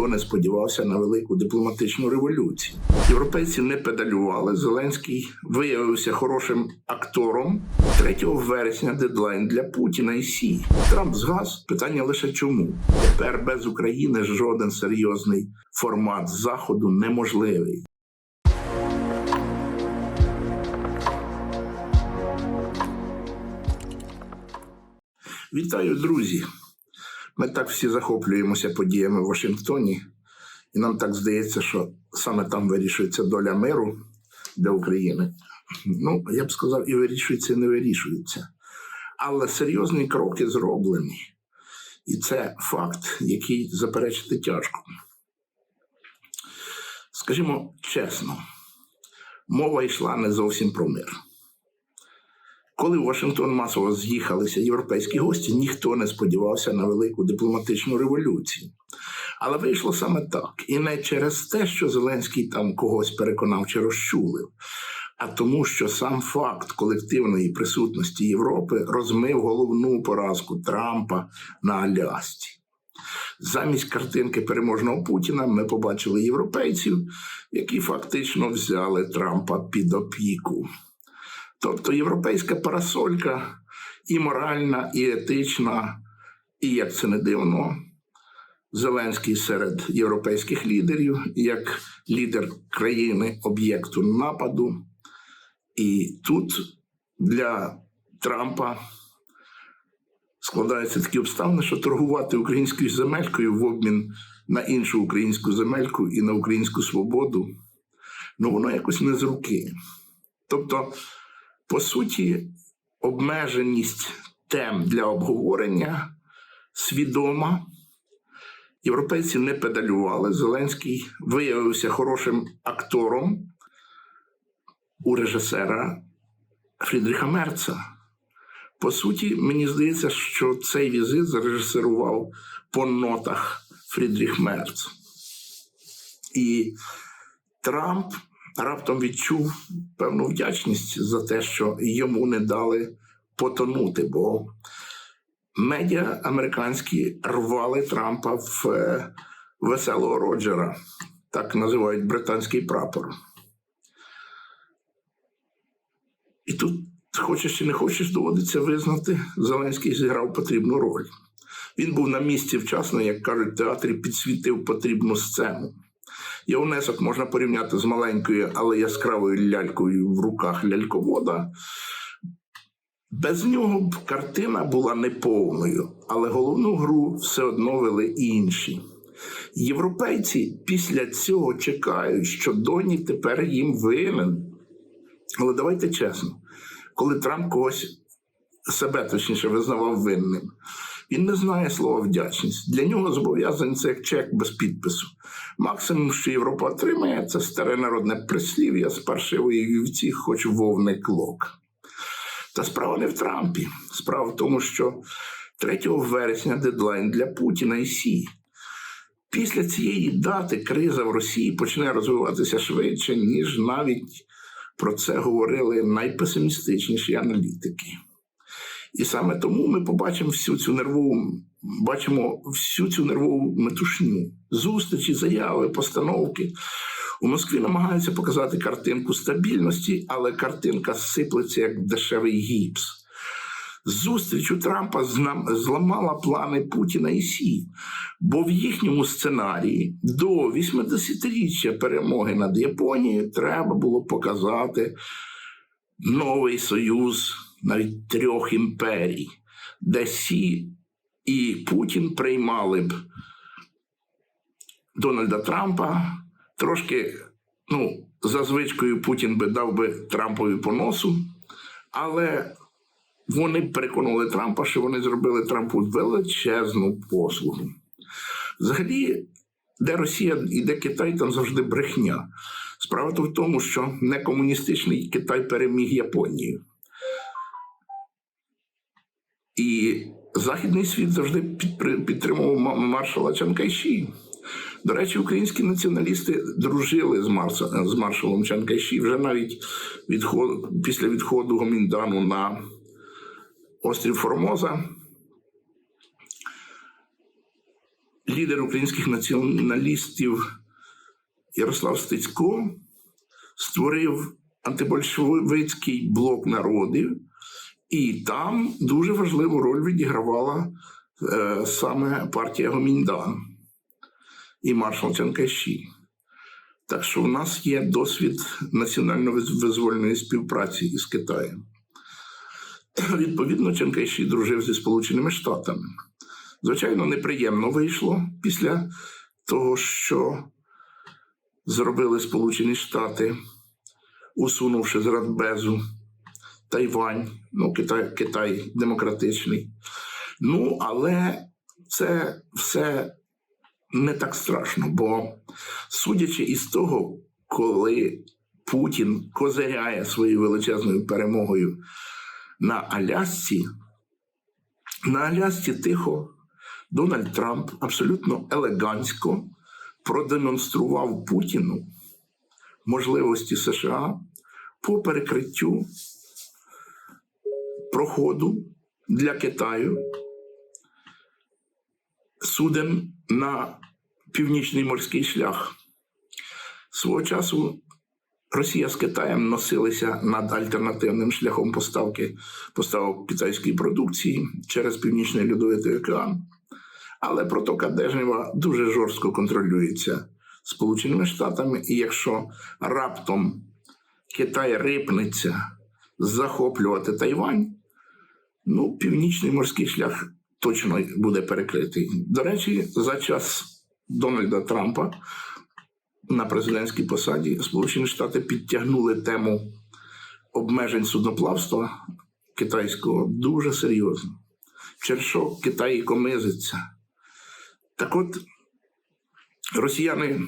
ніхто не сподівався на велику дипломатичну революцію. Європейці не педалювали. Зеленський виявився хорошим актором. 3 вересня дедлайн для Путіна і Сі. Трамп згас. Питання лише чому тепер без України жоден серйозний формат заходу неможливий. Вітаю, друзі! Ми так всі захоплюємося подіями в Вашингтоні, і нам так здається, що саме там вирішується доля миру для України. Ну, я б сказав, і вирішується, і не вирішується. Але серйозні кроки зроблені. І це факт, який заперечити тяжко. Скажімо чесно, мова йшла не зовсім про мир. Коли в Вашингтон масово з'їхалися європейські гості, ніхто не сподівався на велику дипломатичну революцію. Але вийшло саме так. І не через те, що Зеленський там когось переконав чи розчулив, а тому, що сам факт колективної присутності Європи розмив головну поразку Трампа на Алясці. Замість картинки переможного Путіна ми побачили європейців, які фактично взяли Трампа під опіку. Тобто європейська парасолька і моральна, і етична, і як це не дивно, Зеленський серед європейських лідерів, як лідер країни об'єкту нападу. І тут для Трампа складаються такі обставини, що торгувати українською земелькою в обмін на іншу українську земельку і на українську свободу, ну воно якось не з руки. Тобто, по суті, обмеженість тем для обговорення свідома. Європейці не педалювали. Зеленський виявився хорошим актором у режисера Фрідріха Мерца. По суті, мені здається, що цей візит зарежисерував по нотах Фрідріх Мерц. І Трамп раптом відчув певну вдячність за те, що йому не дали потонути, бо медіа американські рвали Трампа в е, веселого Роджера, так називають британський прапор. І тут, хочеш чи не хочеш, доводиться визнати, Зеленський зіграв потрібну роль. Він був на місці вчасно, як кажуть, в театрі підсвітив потрібну сцену. Його внесок можна порівняти з маленькою, але яскравою лялькою в руках ляльковода. Без нього б картина була неповною, але головну гру все одно вели інші. Європейці після цього чекають, що Доні тепер їм винен. Але давайте чесно, коли Трамп когось себе точніше визнавав винним, він не знає слова вдячність. Для нього зобов'язань це як чек без підпису. Максимум, що Європа отримає, це старе народне прислів'я з паршивої вівці, хоч вовний клок. Та справа не в Трампі. Справа в тому, що 3 вересня дедлайн для Путіна і Сі. Після цієї дати криза в Росії почне розвиватися швидше, ніж навіть про це говорили найпесимістичніші аналітики. І саме тому ми побачимо всю цю нервову, бачимо всю цю нервову метушню, зустрічі, заяви, постановки. У Москві намагаються показати картинку стабільності, але картинка сиплеться як дешевий гіпс. Зустріч у Трампа зламала плани Путіна і Сі, бо в їхньому сценарії до 80-річчя перемоги над Японією треба було показати новий союз навіть трьох імперій, де Сі і Путін приймали б Дональда Трампа трошки, ну, за звичкою Путін би дав би Трампові по носу, але вони переконали Трампа, що вони зробили Трампу величезну послугу. Взагалі, де Росія і де Китай, там завжди брехня. Справа в тому, що не комуністичний Китай переміг Японію. І Західний світ завжди підтримував маршала Чанкайші. До речі, українські націоналісти дружили з Марса, з маршалом Чанкайші вже навіть відход, після відходу Гоміндану на острів Формоза. лідер українських націоналістів Ярослав Стецько створив антибольшевицький блок народів, і там дуже важливу роль відігравала е, саме партія Гоміньдан і маршал Чанкайші. Так що в нас є досвід національно-визвольної співпраці із Китаєм. Відповідно, Чанкайші дружив зі Сполученими Штатами. Звичайно, неприємно вийшло після того, що зробили Сполучені Штати, усунувши з Радбезу Тайвань, ну, Китай, Китай демократичний. Ну, але це все не так страшно, бо судячи із того, коли Путін козиряє своєю величезною перемогою на Алясці, на Алясці тихо Дональд Трамп абсолютно елегантсько продемонстрував Путіну можливості США по перекриттю проходу для Китаю суден на північний морський шлях. Свого часу Росія з Китаєм носилися над альтернативним шляхом поставки поставок китайської продукції через Північний Льодовитий океан. Але протока Дежнєва дуже жорстко контролюється Сполученими Штатами, і якщо раптом Китай рипнеться захоплювати Тайвань, ну, північний морський шлях точно буде перекритий. До речі, за час Дональда Трампа на президентській посаді Сполучені Штати підтягнули тему обмежень судноплавства китайського дуже серйозно. Через Китай комизиться. Так от, росіяни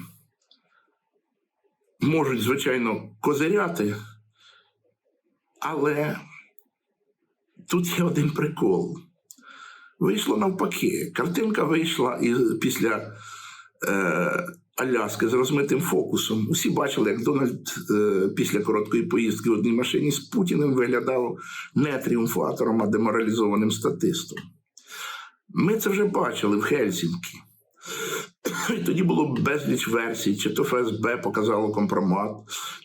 можуть, звичайно, козиряти, але тут є один прикол. Вийшло навпаки. Картинка вийшла і після е, Аляски з розмитим фокусом. Усі бачили, як Дональд е, після короткої поїздки в одній машині з Путіним виглядав не тріумфатором, а деморалізованим статистом. Ми це вже бачили в Хельсінкі. Тоді було безліч версій, чи то ФСБ показало компромат,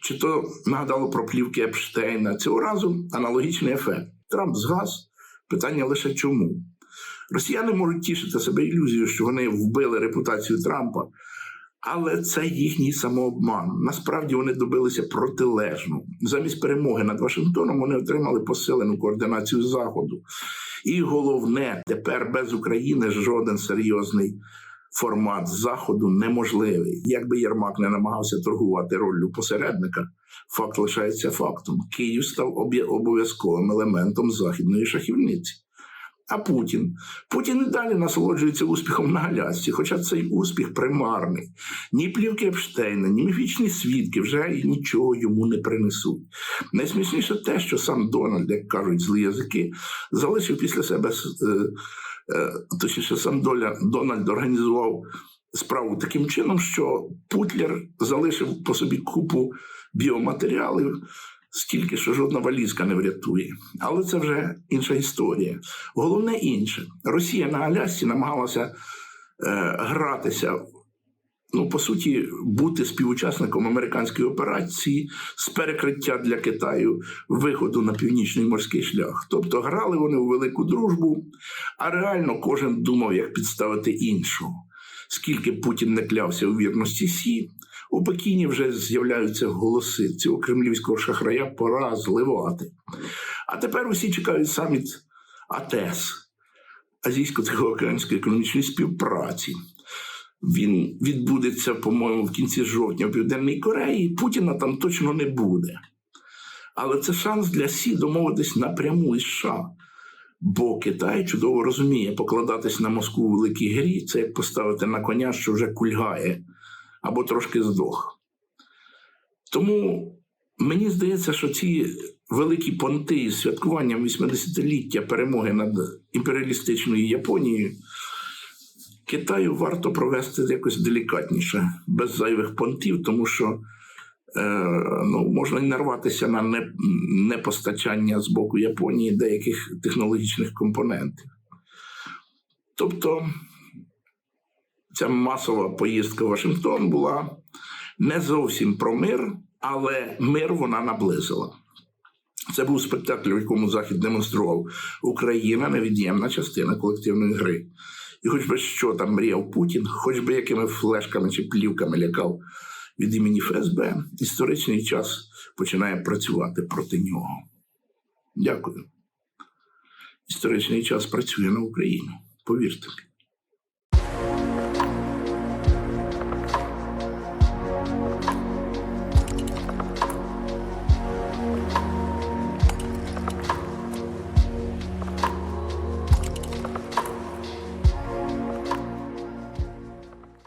чи то нагадало про плівки Епштейна. Цього разу аналогічний ефект. Трамп згас. Питання лише чому. Росіяни можуть тішити себе ілюзією, що вони вбили репутацію Трампа, але це їхній самообман. Насправді вони добилися протилежно. Замість перемоги над Вашингтоном вони отримали посилену координацію Заходу. І головне, тепер без України жоден серйозний формат Заходу неможливий. Якби Єрмак не намагався торгувати роллю посередника, факт лишається фактом. Київ став обов'язковим елементом західної шахівниці. А Путін Путін і далі насолоджується успіхом на Алясці, хоча цей успіх примарний. Ні плівки Епштейна, ні міфічні свідки вже нічого йому не принесуть. Найсмішніше те, що сам Дональд, як кажуть злі язики, залишив після себе е, точніше, сам Доля, Дональд організував справу таким чином, що Путлер залишив по собі купу біоматеріалів стільки, що жодна валізка не врятує. Але це вже інша історія. Головне інше, Росія на Алясці намагалася е, гратися. Ну, по суті, бути співучасником американської операції з перекриття для Китаю виходу на північний морський шлях. Тобто грали вони у велику дружбу, а реально кожен думав, як підставити іншого. Скільки Путін не клявся у вірності Сі, у Пекіні вже з'являються голоси цього кремлівського шахрая пора зливати. А тепер усі чекають саміт АТЕС Азійсько-Тихоокеанської економічної співпраці. Він відбудеться, по-моєму, в кінці жовтня в Південній Кореї. Путіна там точно не буде. Але це шанс для Сі домовитись напряму із США. Бо Китай чудово розуміє, покладатись на Москву у великій грі це як поставити на коня, що вже кульгає або трошки здох. Тому мені здається, що ці великі понти із святкуванням 80-ліття перемоги над імперіалістичною Японією Китаю варто провести якось делікатніше, без зайвих понтів, тому що е, ну, можна нарватися на не, непостачання з боку Японії деяких технологічних компонентів. Тобто ця масова поїздка в Вашингтон була не зовсім про мир, але мир вона наблизила. Це був спектакль, в якому Захід демонстрував Україна невід'ємна частина колективної гри. І хоч би що там мріяв Путін, хоч би якими флешками чи плівками лякав від імені ФСБ, історичний час починає працювати проти нього. Дякую. Історичний час працює на Україну. Повірте.